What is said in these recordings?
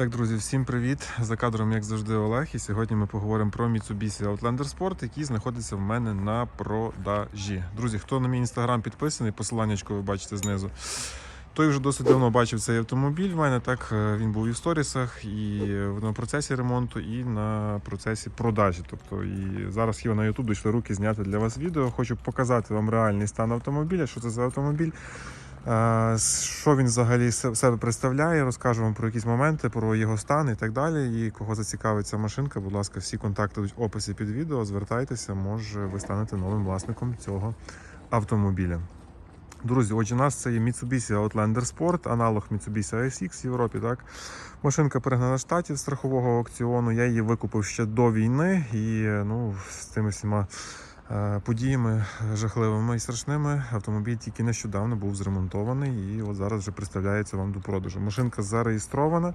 Так, друзі, всім привіт! За кадром, як завжди, Олег. І сьогодні ми поговоримо про Mitsubishi Outlander Sport, який знаходиться в мене на продажі. Друзі, хто на мій інстаграм підписаний, посиланнячко ви бачите знизу. Той вже досить давно бачив цей автомобіль. В мене так е, він був і в сторісах, і на процесі ремонту, і на процесі продажі. Тобто, і зараз його на YouTube дійшли руки зняти для вас відео. Хочу показати вам реальний стан автомобіля, що це за автомобіль. Що він взагалі себе представляє, розкажу вам про якісь моменти, про його стан і так далі. І кого зацікавить ця машинка, будь ласка, всі контакти в описі під відео. Звертайтеся, може ви станете новим власником цього автомобіля. Друзі, отже, у нас це є Mitsubishi Outlander Sport, аналог Mitsubishi ASX в Європі. Так? Машинка перегнана штатів страхового аукціону. Я її викупив ще до війни і ну, з тими всіма подіями жахливими і страшними. Автомобіль тільки нещодавно був зремонтований і от зараз вже представляється вам до продажу. Машинка зареєстрована,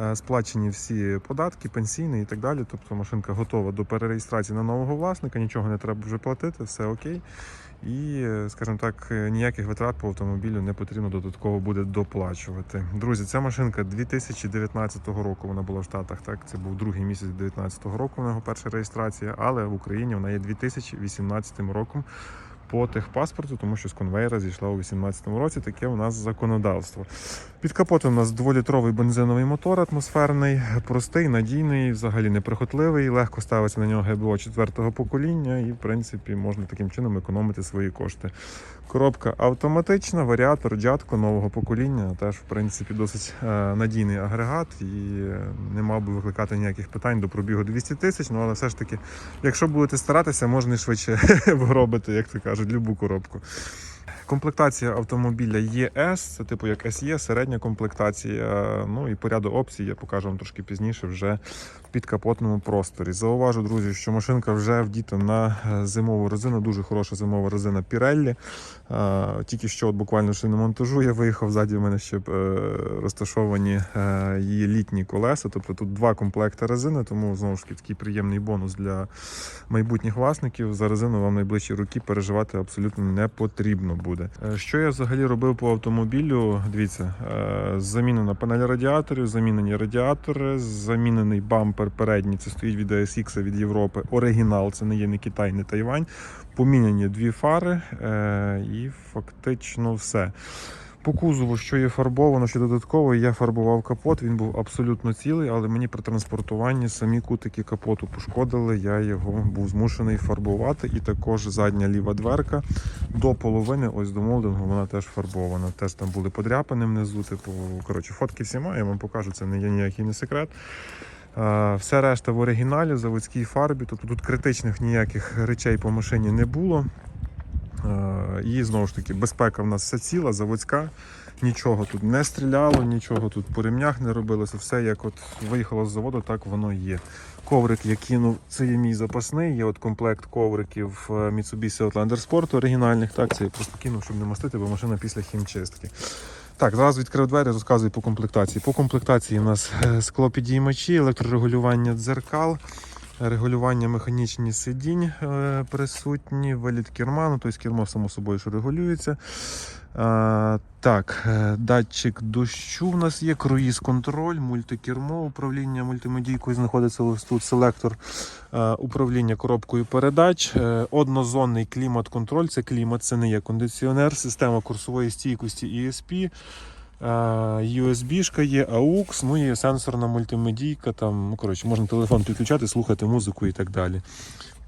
е, сплачені всі податки, пенсійні і так далі. Тобто машинка готова до перереєстрації на нового власника, нічого не треба вже платити, все окей. І, е, скажімо так, е, ніяких витрат по автомобілю не потрібно додатково буде доплачувати. Друзі, ця машинка 2019 року вона була в Штатах. Так, це був другий місяць 2019 року. Вона його перша реєстрація, але в Україні вона є 2018 роком по техпаспорту, тому що з конвейера зійшла у 2018 році. Таке у нас законодавство. Під капотом у нас дволітровий бензиновий мотор атмосферний, простий, надійний, взагалі неприхотливий, легко ставиться на нього ГБО четвертого покоління, і в принципі можна таким чином економити свої кошти. Коробка автоматична, варіатор дядко нового покоління. Теж в принципі досить е, надійний агрегат і е, не мав би викликати ніяких питань до пробігу 200 тисяч. Ну але все ж таки, якщо будете старатися, можна швидше вгробити, як то кажуть, любу коробку. Комплектація автомобіля ЄС, це типу як SE, середня комплектація. Ну і по ряду опцій я покажу вам трошки пізніше вже в підкапотному просторі. Зауважу, друзі, що машинка вже вдіта на е, зимову резину, дуже хороша зимова резина Pirelli. Е, Тільки що от буквально ще на монтажу я виїхав, ззаді в мене ще е, розташовані її літні колеса. Тобто тут два комплекти резини, тому знову ж таки такий приємний бонус для майбутніх власників. За резину вам найближчі роки переживати абсолютно не потрібно буде. Е, Що я взагалі робив по автомобілю? Дивіться, е, замінена панель радіаторів, замінені радіатори, замінений бампер передній. Це стоїть від ASX від Європи. Оригінал, це не є не Китай, не Тайвань. Поміняні дві фари е, і фактично все. По кузову, що є фарбовано, що додатково, я фарбував капот. Він був абсолютно цілий, але мені при транспортуванні самі кутики капоту пошкодили. Я його був змушений фарбувати. І також задня ліва дверка до половини, ось до молдингу, вона теж фарбована. Теж там були подряпини внизу. Типу, коротше, фотки всі маю, я вам покажу, це не є ніякий не секрет. Все решта в оригіналі, заводській фарбі. Тобто тут критичних ніяких речей по машині не було. Е, І знову ж таки, безпека в нас все ціла, заводська. Нічого тут не стріляло, нічого тут по ремнях не робилося. Все як от виїхало з заводу, так воно є. Коврик я кинув, це є мій запасний. Є от комплект ковриків е, Mitsubishi Outlander Sport оригінальних. Так, це я просто кинув, щоб не мастити, бо машина після хімчистки. Так, зараз відкрив двері, розказую по комплектації. По комплектації у нас е, склопідіймачі, електрорегулювання дзеркал, регулювання механічні сидінь е, присутні, виліт керма, ну тобто кермо само собою що регулюється. Е, так, е, датчик дощу в нас є, круїз контроль, мультикермо, управління мультимедійкою знаходиться ось тут селектор е, управління коробкою передач, однозонний клімат-контроль, це клімат, це не є кондиціонер, система курсової стійкості ESP. USB-шка є, AUX, ну і сенсорна мультимедійка. Там, ну, коротше, можна телефон підключати, слухати музику і так далі.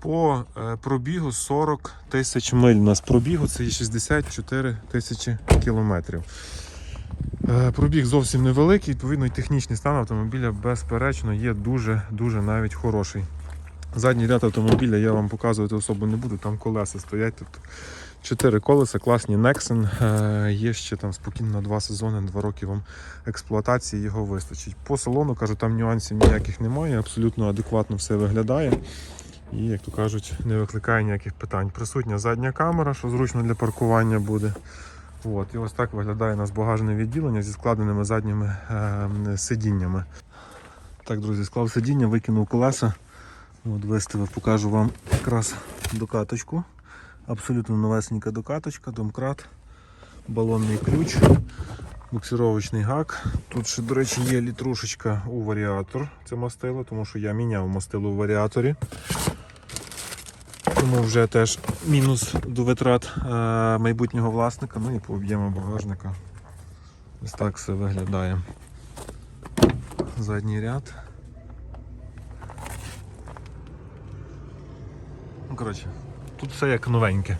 По е, пробігу 40 тисяч миль. У нас пробігу це є 64 тисячі кілометрів. Е, Пробіг зовсім невеликий, відповідно, і технічний стан автомобіля, безперечно, є дуже-дуже навіть хороший. Задній ряд автомобіля я вам показувати особо не буду, там колеса стоять. Тобто Чотири колеса, класні Nexen. Е, Є ще там спокійно два сезони, два роки вам експлуатації його вистачить. По салону кажу, там нюансів ніяких немає, абсолютно адекватно все виглядає. І, як то кажуть, не викликає ніяких питань. Присутня задня камера, що зручно для паркування буде. От, і ось так виглядає у нас багажне відділення зі складеними задніми е, сидіннями. Так, друзі, склав сидіння, викинув колеса. От виставив, покажу вам якраз докаточку. Абсолютно новесенька докаточка, домкрат, балонний ключ. буксировочний гак. Тут ще, до речі, є літрушечка у варіатор. Це мастило, тому що я міняв мастило у варіаторі. Тому вже теж мінус до витрат е, майбутнього власника. Ну і по об'єму багажника. Ось так все виглядає. Задній ряд. Ну, коротше, тут все як новеньке.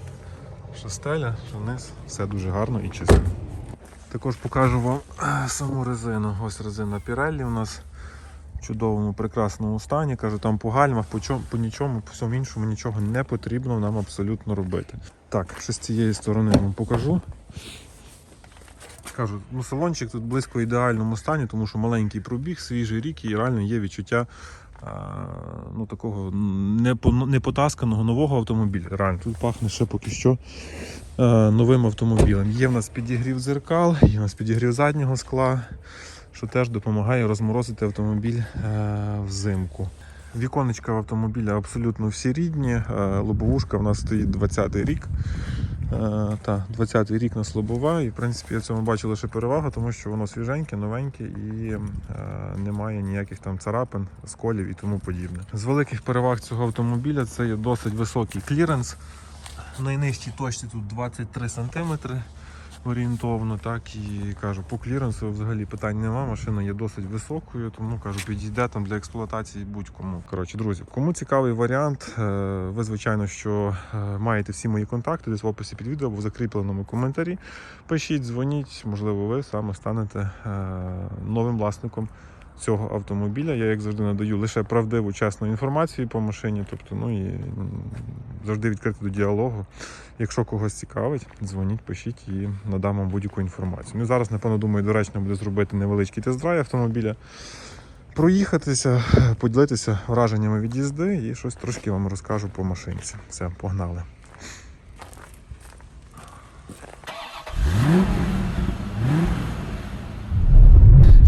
Що стеля, що низ, все дуже гарно і чисто. Також покажу вам е, саму резину. Ось резина Pirelli у нас в чудовому, прекрасному стані. Кажу, там по гальмах, по, чому, по нічому, по всьому іншому нічого не потрібно нам абсолютно робити. Так, що з цієї сторони вам покажу. Кажу, ну салончик тут близько ідеальному стані, тому що маленький пробіг, свіжий рік і реально є відчуття ну, такого не, по- не потасканого нового автомобіля. Реально, тут пахне ще поки що е, новим автомобілем. Є в нас підігрів дзеркал, є в нас підігрів заднього скла, що теж допомагає розморозити автомобіль е, взимку. Віконечка в автомобіля абсолютно всі рідні. е, Лобовушка в нас стоїть 20-й рік. Е, Та, 20-й рік на лобова, і в принципі я в цьому бачу лише перевагу, тому що воно свіженьке, новеньке і е, немає ніяких там царапин, сколів і тому подібне. З великих переваг цього автомобіля це є досить високий кліренс. Найнижчій точці тут 23 см орієнтовно, так і кажу, по кліренсу взагалі питань нема. Машина є досить високою, тому кажу, підійде там для експлуатації будь-кому. Коротше, друзі, кому цікавий варіант, е, ви звичайно, що е, маєте всі мої контакти десь в описі під відео або в закріпленому коментарі. Пишіть, дзвоніть, можливо, ви саме станете е, новим власником. Цього автомобіля я, як завжди, надаю лише правдиву, чесну інформацію по машині. Тобто, ну і завжди відкрити до діалогу. Якщо когось цікавить, дзвоніть, пишіть і надам вам будь-яку інформацію. Ну зараз, напевно, думаю, доречно буде зробити невеличкий тест-драйв автомобіля, проїхатися, поділитися враженнями від їзди і щось трошки вам розкажу по машинці. Все, погнали.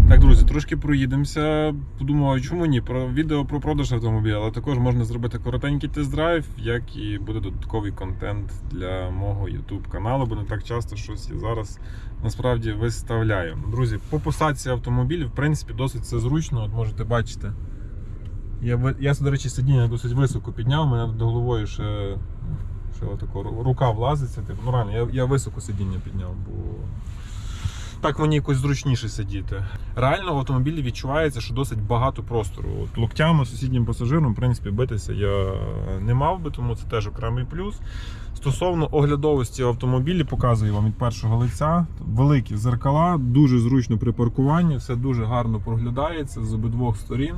Так, друзі, трошки проїдемося. Подумав, чому ні? Про відео про продаж автомобіля, але також можна зробити коротенький тест-драйв, як і буде додатковий контент для мого YouTube каналу, бо не так часто щось я зараз насправді виставляю. Друзі, по посадці автомобілів, в принципі, досить все зручно. От можете бачити. Я, я до речі, сидіння досить високо підняв, мене над головою ще, ще отако рука влазиться. Типу, ну реально, я, я високо сидіння підняв, бо так мені якось зручніше сидіти. Реально в автомобілі відчувається, що досить багато простору. От локтями сусіднім пасажиром, в принципі, битися я не мав би, тому це теж окремий плюс. Стосовно оглядовості автомобілі, показую вам від першого лиця. Великі зеркала, дуже зручно при паркуванні, все дуже гарно проглядається з обидвох сторін.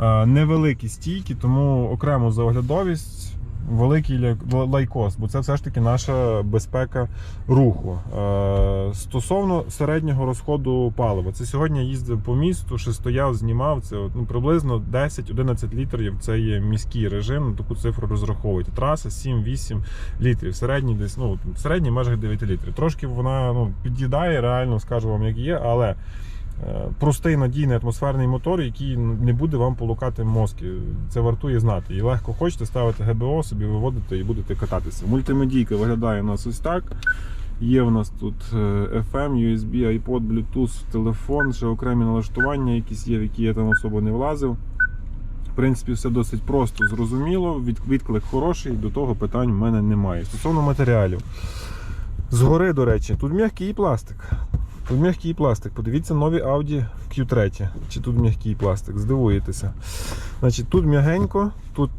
Е, Невеликі стійки, тому окремо за оглядовість великий лайкос, бо це все ж таки наша безпека руху. Е, Стосовно середнього розходу палива, це сьогодні я їздив по місту, ще стояв, знімав це ну, приблизно 10-11 літрів. Це є міський режим, на таку цифру розраховуйте. Траса 7-8 літрів. Середній десь ну середній межах 9 літрів. Трошки вона ну, під'їдає, реально скажу вам, як є, але. Е, Простий надійний атмосферний мотор, який не буде вам полукати мозки. Це вартує знати. І легко хочете ставити ГБО, собі виводите і будете кататися. Мультимедійка виглядає у нас ось так. Є в нас тут е, FM, USB, iPod, Bluetooth, телефон, ще окремі налаштування, якісь є, в які я там особо не влазив. В принципі, все досить просто, зрозуміло. Відклик хороший, до того питань в мене немає. Стосовно матеріалів. Згори, до речі, тут м'який пластик. Тут м'який пластик. Подивіться нові Audi Q3. Чи тут м'який пластик, здивуєтеся. Значить, тут м'ягенько, тут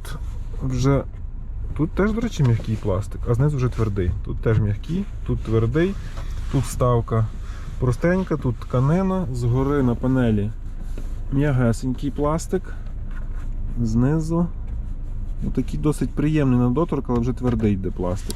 вже. Тут теж, до речі, м'який пластик, а знизу вже твердий. Тут теж м'який, тут твердий, тут вставка простенька, тут тканина, згори на панелі м'ягесенький пластик. Знизу. Такий досить приємний на доторк, але вже твердий йде пластик.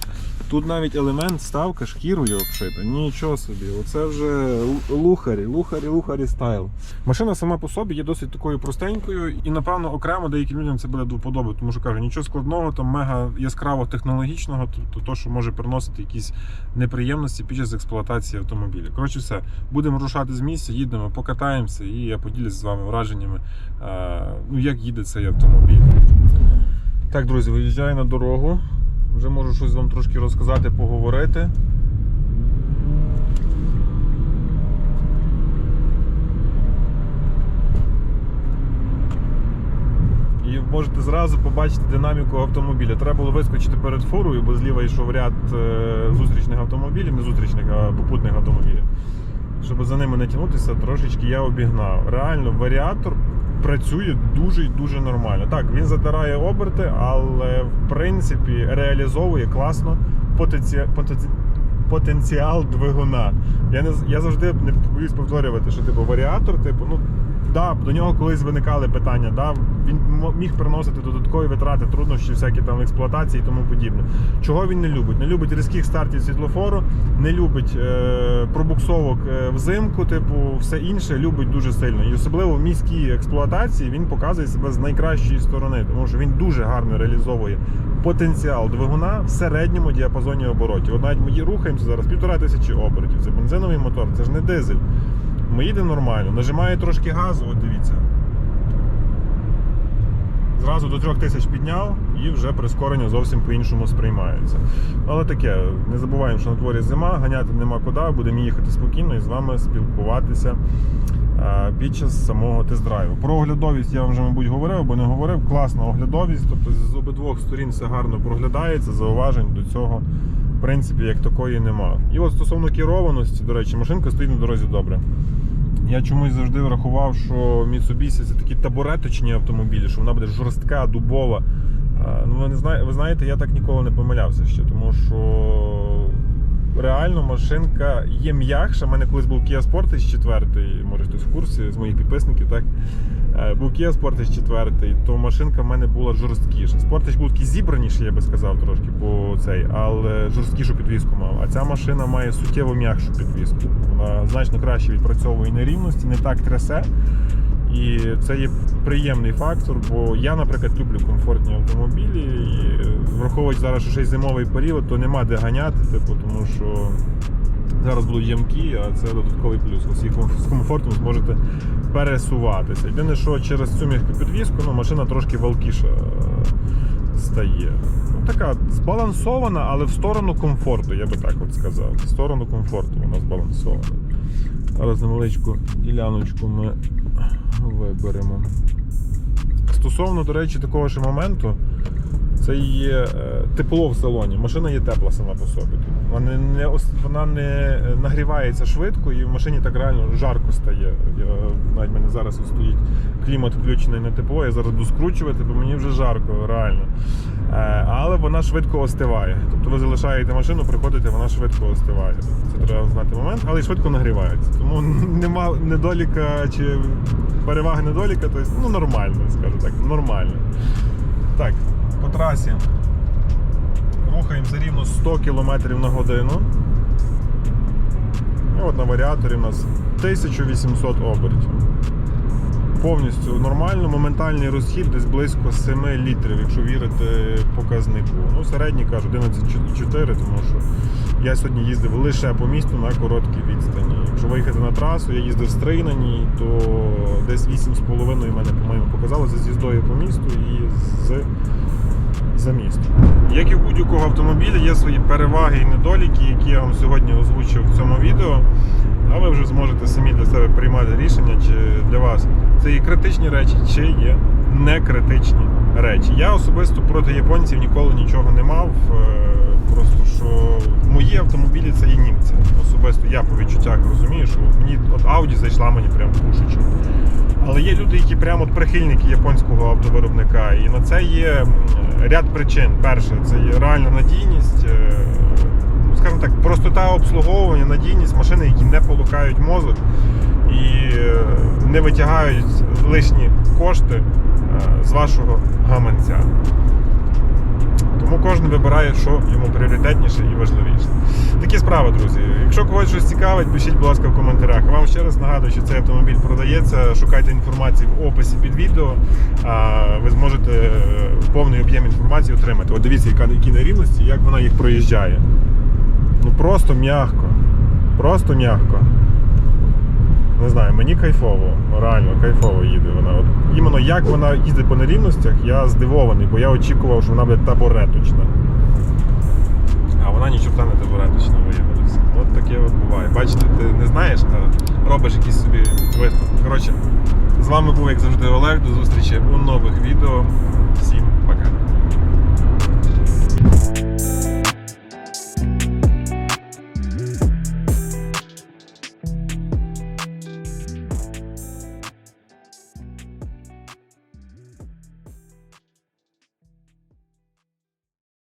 Тут навіть елемент ставка шкірою обшита. Нічого собі. Оце вже лухарі, лухарі, лухарі стайл. Машина сама по собі є досить такою простенькою, і напевно окремо деяким людям це буде до вподоби, тому що кажу, нічого складного, там мега яскраво технологічного, тобто то, що може приносити якісь неприємності під час експлуатації автомобіля. Коротше, все, будемо рушати з місця, їдемо, покатаємося, і я поділюсь з вами враженнями, е, ну як їде цей автомобіль. Так, друзі, виїжджаю на дорогу. Вже можу щось вам трошки розказати, поговорити. І можете зразу побачити динаміку автомобіля. Треба було вискочити перед фурою, бо зліва йшов ряд е, зустрічних автомобілів, не зустрічних, а попутних автомобілів. Щоб за ними не тягнутися, трошечки я обігнав. Реально, варіатор працює дуже і дуже нормально. Так, він задирає оберти, але в принципі реалізовує класно потенці... потенці- потенціал двигуна. Я не я завжди не боюсь повторювати, що типу варіатор, типу, ну да, до нього колись виникали питання. Да, він міг приносити додаткові витрати, труднощі, всякі там експлуатації і тому подібне. Чого він не любить? Не любить різких стартів світлофору, не любить е, пробуксовок е, взимку, типу, все інше любить дуже сильно. І особливо в міській експлуатації він показує себе з найкращої сторони, тому що він дуже гарно реалізовує потенціал двигуна в середньому діапазоні оборотів. От навіть ми рухаємося зараз півтора тисячі обертів. Це бензиновий мотор, це ж не дизель. Ми їдемо нормально. Нажимає трошки газу, от дивіться. Зразу до 3000 підняв і вже прискорення зовсім по-іншому сприймається. Але таке, не забуваємо, що на дворі зима, ганяти нема куди, будемо їхати спокійно і з вами спілкуватися е, під час самого тест-драйву. Про оглядовість я вам вже, мабуть, говорив або не говорив. Класна оглядовість, тобто з обидвох сторін все гарно проглядається, зауважень до цього, принципі, як такої нема. І от стосовно керованості, до речі, машинка стоїть на дорозі добре. Я чомусь завжди врахував, що Mitsubishi це такі табуреточні автомобілі, що вона буде жорстка, дубова. Ну, ви, не знає, ви знаєте, я так ніколи не помилявся ще, тому що реально машинка є м'якша. У мене колись був Kia Sportage 4, може хтось в курсі з моїх підписників, так? Е, Був Sportage 4, то машинка в мене була жорсткіша. Sportage був такий зібраніший, я би сказав трошки, бо цей, але жорсткішу підвіску мав. А ця машина має суттєво м'якшу підвіску. Вона значно краще відпрацьовує нерівності, не так трясе. І це є приємний фактор, бо я, наприклад, люблю комфортні автомобілі. І враховуючи зараз, що ще й зимовий період, то нема де ганяти, типу, тому що зараз будуть ямки, а це додатковий плюс. Комф- з комфортом зможете пересуватися. Єдине, що через цю м'яку підвіску ну, машина трошки валкіша е, стає. Ну, така збалансована, але в сторону комфорту, я би так от сказав. В сторону комфорту вона збалансована. Зараз невеличку діляночку ми виберемо. Стосовно, до речі, такого ж моменту, це є е, тепло в салоні. Машина є тепла сама по собі. Вона не, вона не нагрівається швидко і в машині так реально жарко стає. Я, навіть в мене зараз стоїть клімат включений на тепло, я зараз буду скручувати, бо мені вже жарко, реально. Е, але вона швидко остиває. Тобто ви залишаєте машину, приходите, вона швидко остиває. Це треба знати момент, але й швидко нагрівається. Тому нема недоліка чи переваги недоліка, тобто ну, нормально, скажу так, нормально. Так, по трасі рухаємося рівно 100 км на годину. І от на варіаторі у нас 1800 обертів. Повністю нормально, моментальний розхід десь близько 7 літрів, якщо вірити показнику. Ну, середній кажу 11,4, тому що я сьогодні їздив лише по місту на короткій відстані. Якщо виїхати на трасу, я їздив стрий на ній, то десь 8,5 мене, по-моєму, показало за з'їздою по місту і з за місто. Як і в будь-якого автомобіля, є свої переваги і недоліки, які я вам сьогодні озвучив в цьому відео. А ви вже зможете самі для себе приймати рішення, чи для вас це є критичні речі, чи є не критичні речі. Я особисто проти японців ніколи нічого не мав. е, Просто що мої автомобілі це є німці. Особисто я по відчуттях розумію, що мені от Audi зайшла мені прям пушечку. Але є люди, які прямо от прихильники японського автовиробника, і на це є ряд причин. Перше, це є реальна надійність, е, скажімо так, простота обслуговування, надійність, машини, які не полукають мозок і е, не витягають лишні кошти е, з вашого гаманця. Тому кожен вибирає, що йому пріоритетніше і важливіше. Такі справи, друзі. Якщо когось щось цікавить, пишіть, будь ласка, в коментарях. Вам ще раз нагадую, що цей автомобіль продається. Шукайте інформацію в описі під відео. Ви зможете е, повний об'єм інформації отримати. От дивіться, які нерівності, як вона їх проїжджає. Ну просто м'ягко. Просто м'ягко. Не знаю, мені кайфово, реально кайфово їде вона. От іменно як вона їздить по нерівностях, я здивований, бо я очікував, що вона буде табуреточна. Знаєш, а робиш якісь собі висновки. Коротше, З вами був, як завжди, Олег. До зустрічі у нових відео. Всім пока.